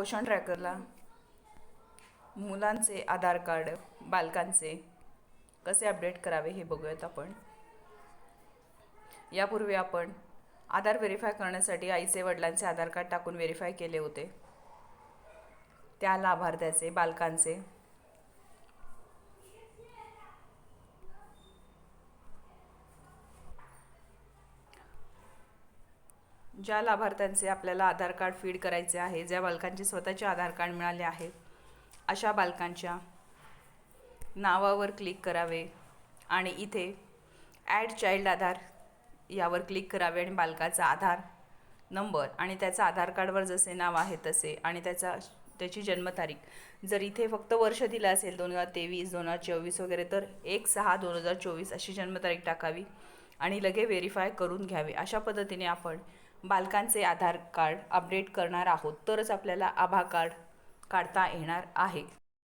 पोषण ट्रॅकरला मुलांचे आधार कार्ड बालकांचे कसे अपडेट करावे हे बघूयात आपण. यापूर्वी आपण आधार व्हेरीफाय करण्यासाठी आईचे वडिलांचे आधार कार्ड टाकून व्हेरीफाय केले होते. त्या लाभार्थ्याचे बालकांचे ज्या लाभार्थ्यांचे आपल्याला आधार कार्ड फीड करायचे आहे ज्या बालकांचे स्वतःचे आधार कार्ड मिळाले आहे अशा बालकांच्या नावावर क्लिक करावे आणि इथे ॲड चाइल्ड आधार यावर क्लिक करावे आणि बालकाचा आधार नंबर आणि त्याचा आधार कार्डवर जसे नाव आहे तसे आणि त्याचा त्याची जन्मतारीख. जर इथे फक्त वर्ष दिलं असेल दोन हजार तेवीस दोन हजार चोवीस वगैरे तर एक सहा दोन हजार चोवीस अशी जन्मतारीख टाकावी आणि लगे व्हेरीफाय करून घ्यावे. अशा पद्धतीने आपण बालकांचे आधार कार्ड अपडेट करणार आहोत तरच आपल्याला आभा कार्ड काढता येणार आहे.